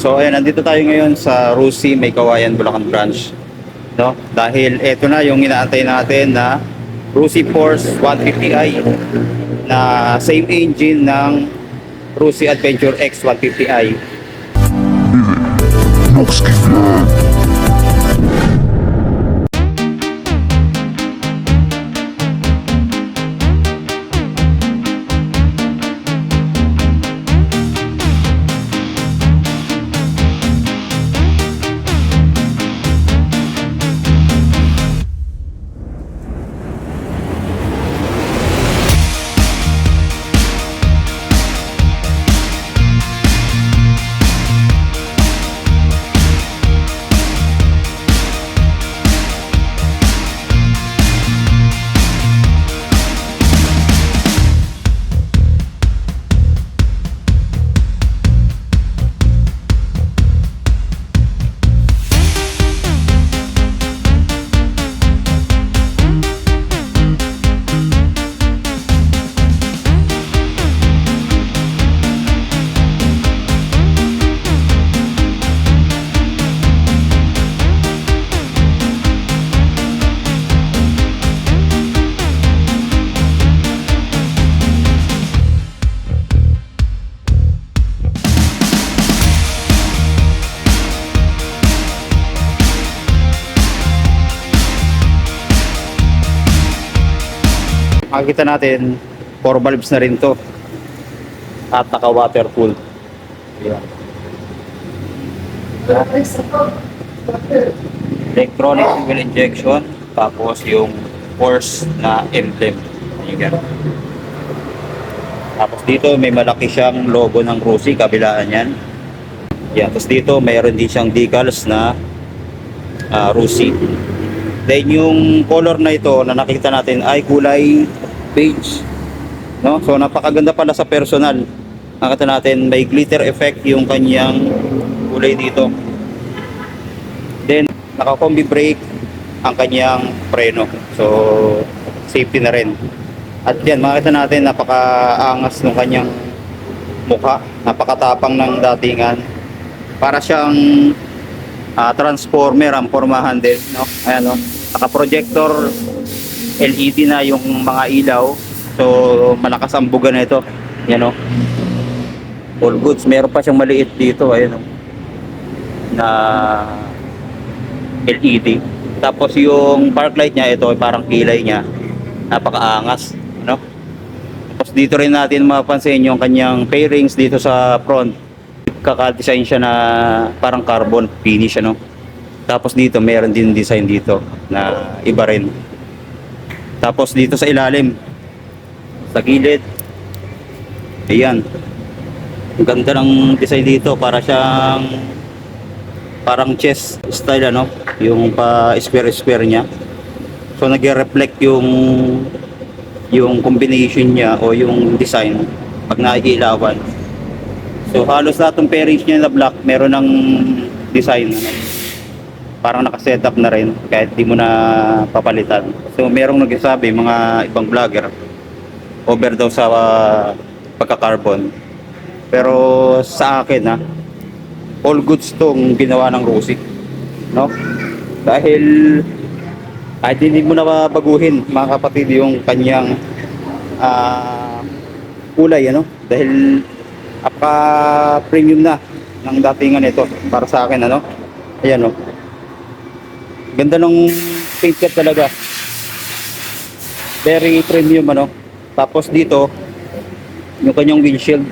So ayan, nandito tayo ngayon sa Rusi, May Kawayan, Bulacan branch. No? Dahil ito na yung inaantay natin na Rusi Force 150i na same engine ng Rusi Adventure X 150i. Makikita natin, 4 valves na rin to. At naka-watercool. Ayan. Electronic fuel injection. Tapos yung force na emblem. Ayan. Tapos dito may malaki siyang logo ng Rusi, kabilaan yan. Yan. Tapos dito mayroon din siyang decals na ah, Rusi. Then yung color na ito na nakita natin ay kulay beige. No? So napakaganda pala sa personal. Nakita natin may glitter effect yung kanyang kulay dito. Then naka-combi brake ang kanyang preno. So safety na rin. At yan makita natin napakaangas ng kanyang mukha, napakatapang ng datingan. Para siyang ah, transformer ang formahan din, no? Ayan no. Naka-projector LED na yung mga ilaw. So malakas ang buga na ito. Yan no. All goods, meron pa siyang maliit dito, ayun no. Na LED. Tapos yung park light niya ito, parang kilay niya. Napakaangas, no? Tapos dito rin natin mapapansin yung kanyang pairings dito sa front kaka-design siya na parang carbon finish ano. Tapos dito meron din design dito na iba rin. Tapos dito sa ilalim sa gilid ayan. Ang ganda ng design dito para siyang parang chess style ano, yung pa square square niya. So nagre-reflect yung yung combination niya o yung design pag naiilawan. So halos lahat ng pairings niya na black meron ng design ano. Parang naka-setup na rin kahit di mo na papalitan. So merong nagsasabi mga ibang vlogger over daw sa uh, pagka-carbon. Pero sa akin ha, all goods tong ginawa ng Rusi. No? Dahil kahit hindi mo na baguhin mga kapatid yung kanyang ah, kulay ano dahil apaka premium na ng datingan ito para sa akin ano ayan oh ganda ng paint job talaga. Very premium ano. Tapos dito yung kanyang windshield.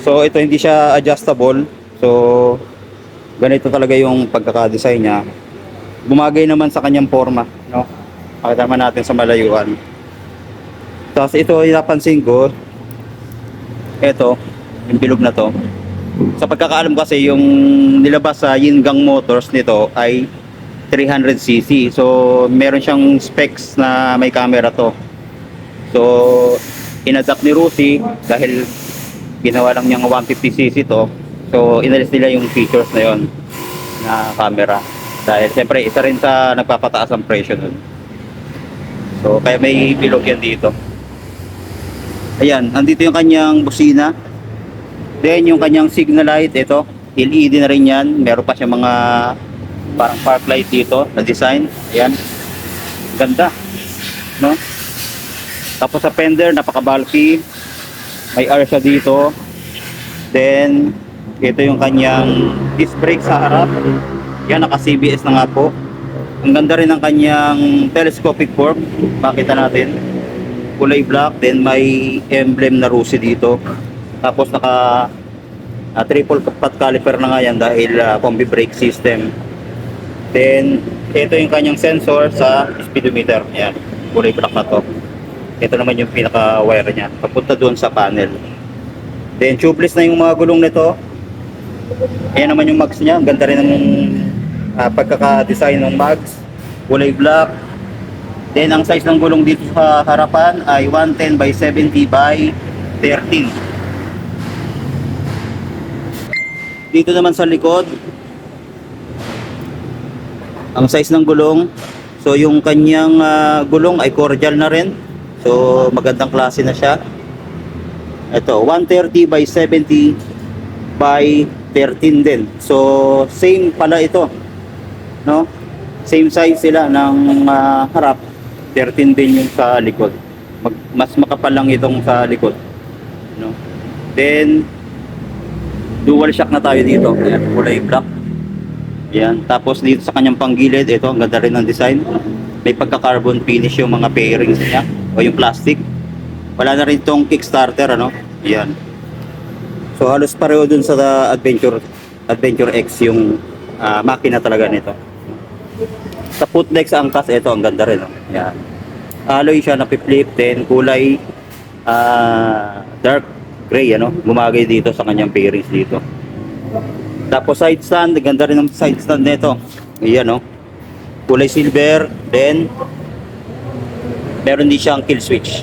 So ito hindi siya adjustable. So ganito talaga yung pagkaka-design niya. Bumagay naman sa kanyang forma no? Makita naman natin sa malayuan. Tapos ito napansin ko ito yung bilog na to. Sa pagkakaalam kasi yung nilabas sa Yingang Motors nito ay 300cc so meron siyang specs na may camera to. So inadapt ni Rusi dahil ginawa lang niyang 150cc to. So inalis nila yung features na yon na camera. Dahil siyempre isa rin sa nagpapataas ang presyo nun. So kaya may bilog yan dito. Ayan andito yung kanyang busina. Then yung kanyang signal light ito LED na rin yan. Meron pa siya mga parang park light dito na design. Ayan. Ganda. No? Tapos sa fender, napaka-bulky. May R siya dito. Then, ito yung kanyang disc brake sa harap. Yan, naka-CBS na nga po. Ang ganda rin ng kanyang telescopic fork. Makita natin. Kulay black. Then, may emblem na Rusi dito. Tapos, naka ah, triple pot caliper na nga yan dahil ah, combi brake system. Then, ito yung kanyang sensor sa speedometer. Yan, kulay black na to. Ito naman yung pinaka-wire niya. Papunta doon sa panel. Then, tubeless na yung mga gulong nito. Ayan naman yung mags niya. Ang ganda rin ng ah, pagkaka-design ng mags. Kulay black. Then, ang size ng gulong dito sa harapan ay 110 by 70 by 13. Dito naman sa likod, ang size ng gulong, so yung kanyang ah, gulong ay cordial na rin. So magandang klase na siya. Ito, 130 by 70 by 13 din. So same pala ito. No? Same size sila ng ah, harap. 13 din yung sa likod. Mag, mas makapal lang itong sa likod. No? Then dual shock na tayo dito. Ayan, kulay black. Yan. Tapos dito sa kanyang panggilid, ito, ang ganda rin ng design. May pagka-carbon finish yung mga pairings niya o yung plastic. Wala na rin tong kickstarter, ano? Yan. So halos pareho dun sa Adventure Adventure X yung ah, makina talaga nito. Sa footdeck sa angkas, ito, ang ganda rin. Oh. Yan. Alloy siya na flip then kulay ah, dark gray, ano? Gumagay dito sa kanyang pairings dito. Tapos side stand, ganda rin ng side stand nito. Ayan oh. Kulay silver, then meron din siyang kill switch.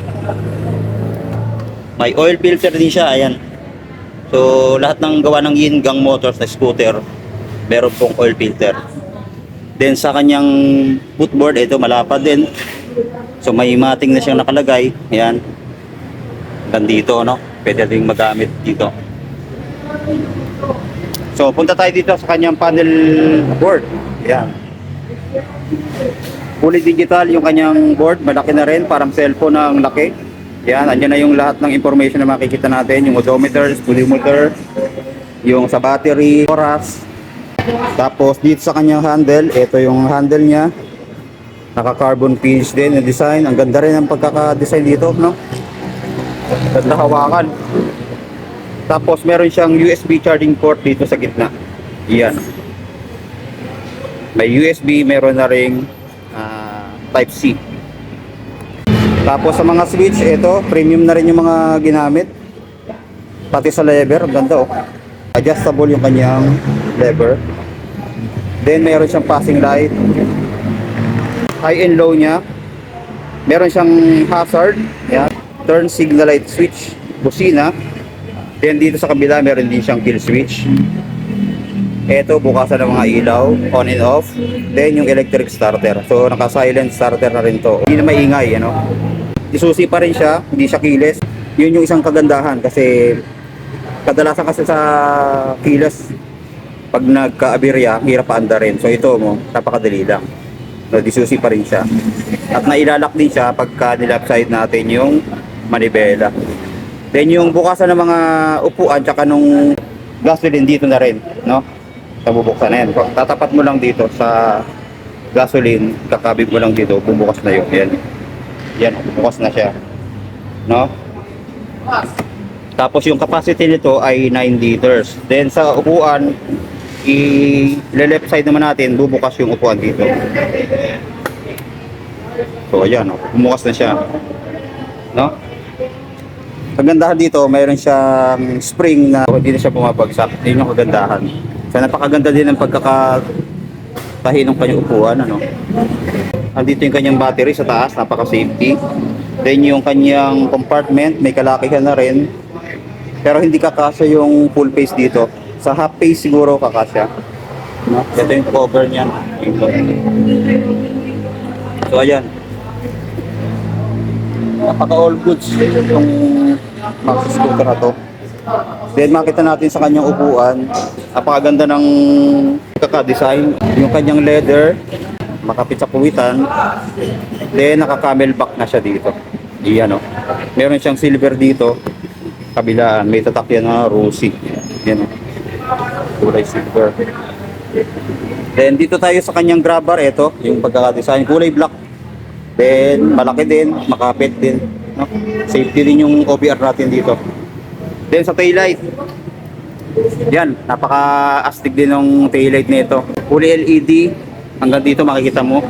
May oil filter din siya, ayan. So lahat ng gawa ng Yin Gang Motors na scooter, meron pong oil filter. Then sa kanyang footboard, ito malapad din. So may mating na siyang nakalagay, ayan. Gandito, no? Pwede din magamit dito. So, punta tayo dito sa kanyang panel board. Yan. Fully digital yung kanyang board. Malaki na rin. Parang cellphone ang laki. Yan. Andyan na yung lahat ng information na makikita natin. Yung odometer, speedometer, yung sa battery, oras. Tapos dito sa kanyang handle, ito yung handle niya. Naka-carbon finish din yung design. Ang ganda rin ang pagkaka-design dito, no? Ganda hawakan. Tapos meron siyang USB charging port dito sa gitna. Iyan. May USB, meron na ring ah, Type C. Tapos sa mga switch, ito, premium na rin yung mga ginamit. Pati sa lever, ang ganda oh. Adjustable yung kanyang lever. Then meron siyang passing light. High and low niya. Meron siyang hazard. Yan. Turn signal light switch. Busina. Then dito sa kabila meron din siyang kill switch. Ito bukasan ng mga ilaw, on and off. Then yung electric starter. So naka-silent starter na rin to. Hindi na maingay, ano. Isusi pa rin siya, hindi siya keyless. Yun yung isang kagandahan kasi kadalasan kasi sa keyless pag nagka-aberya, hirap paandarin. So ito mo, napakadali lang. No, disusi pa rin siya. At nailalak din siya pagka nilap side natin yung manibela. Then yung bukasan ng mga upuan tsaka nung gasoline dito na rin, no? Sa bubuksan na yan. Tatapat mo lang dito sa gasoline, kakabig mo lang dito, bubukas na yun. Yan. Yan, bukas na siya. No? Tapos yung capacity nito ay 9 liters. Then sa upuan, i-left side naman natin, bubukas yung upuan dito. So ayan, oh, bumukas na siya. No? Kagandahan dito, mayroon siyang spring na hindi na siya bumabagsak. Yun yung kagandahan. So napakaganda din ng pagkakatahi ng kanyang upuan. Ano? Andito yung kanyang battery sa taas, napaka-safety. Then yung kanyang compartment, may kalakihan na rin. Pero hindi kakasya yung full face dito. Sa half face siguro kakasya. No? Ito yung cover niyan. Ito. So ayan. Napaka all goods itong maxi scooter na to. Then makita natin sa kanyang upuan, napakaganda ng kaka-design. Yung kanyang leather, makapit sa puwitan. Then naka-camelback na siya dito. Iyan o. Meron siyang silver dito. Kabilaan, may tatak yan na rosy. Yan o. Kulay silver. Then dito tayo sa kanyang grab bar, ito, yung pagkaka-design, kulay black. Then malaki din, makapit din. No? Safety din yung OBR natin dito. Then sa taillight, yan, napaka-astig din ng taillight nito. Kulay LED, hanggang dito makikita mo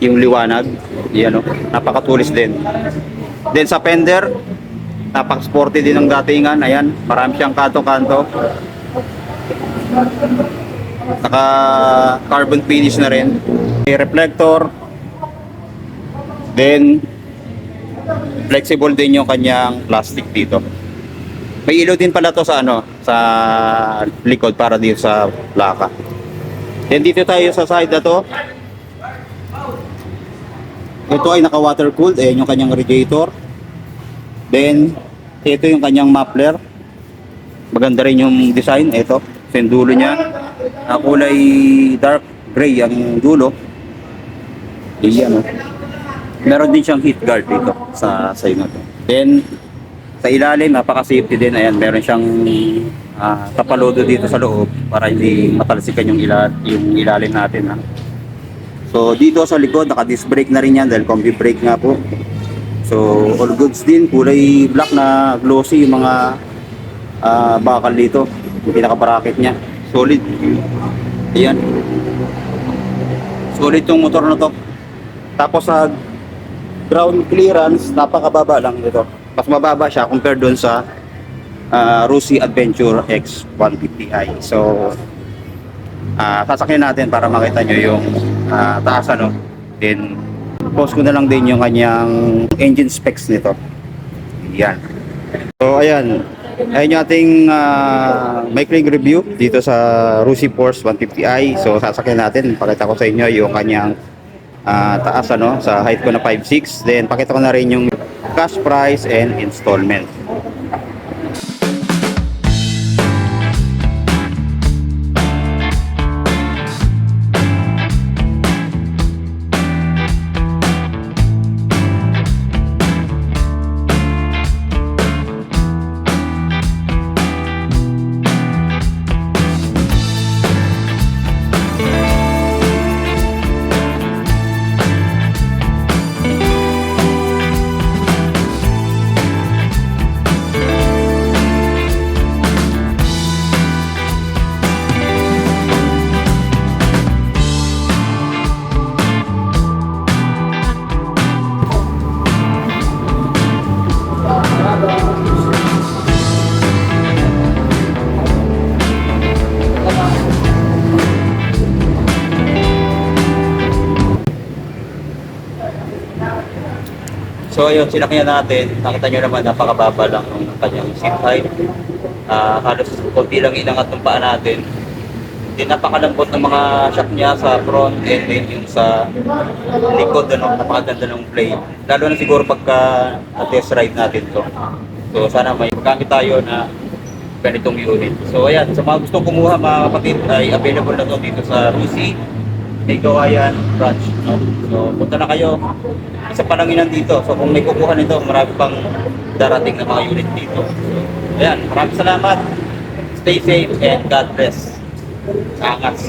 yung liwanag. Yan o, napakatulis din. Then sa fender, napaka-sporty din ng datingan. Ayan, marami siyang kanto-kanto. Naka carbon finish na rin. May reflector. Then flexible din yung kanyang plastic dito. May ilaw din pala to sa ano, sa likod para dito sa plaka. Then dito tayo sa side na to. Ito ay naka water cooled, ayan yung kanyang radiator. Then ito yung kanyang muffler. Maganda rin yung design, ito. Yung dulo niya. Kulay dark gray ang dulo. Iyan oh. Meron din siyang heat guard dito sa side na to. Then sa ilalim, napaka-safety din. Ayan, meron siyang ah, tapalodo dito sa loob para hindi matalsikan yung, ila yung ilalim natin. Ha? So dito sa likod, naka-disc brake na rin yan dahil combi brake nga po. So all goods din, kulay black na glossy yung mga ah, bakal dito. Yung pinaka-bracket niya. Solid. Ayan. Solid yung motor na to. Tapos sa ground clearance, napakababa lang ito. Mas mababa siya compared doon sa uh, Rusi Adventure X 150i. So, ah sasakyan natin para makita nyo yung ah, taas ano. Then, post ko na lang din yung kanyang engine specs nito. Yan. So, ayan. Ayan yung ating uh, maikling review dito sa Rusi Force 150i. So, sasakyan natin. Pakita ko sa inyo yung kanyang ah, taas ano sa height ko na 5'6 then pakita ko na rin yung cash price and installment So ayun, sinakyan natin. Nakita nyo naman, napakababa lang ng kanyang seat height. Ah, halos konti lang inangat ng paa natin. Then napakalambot ng mga shock niya sa front and then yung sa likod, ano, napakaganda ng play. Lalo na siguro pagka na-test ride natin to. So sana may magamit tayo na ganitong unit. So ayan, sa mga gusto kumuha mga kapatid ay available na to dito sa Rusi, may Kawayan branch. No? So punta na kayo. Isa pa lang yun nandito. So kung may kukuha nito, marami pang darating na mga unit dito. So, ayan, maraming salamat. Stay safe and God bless. Angas.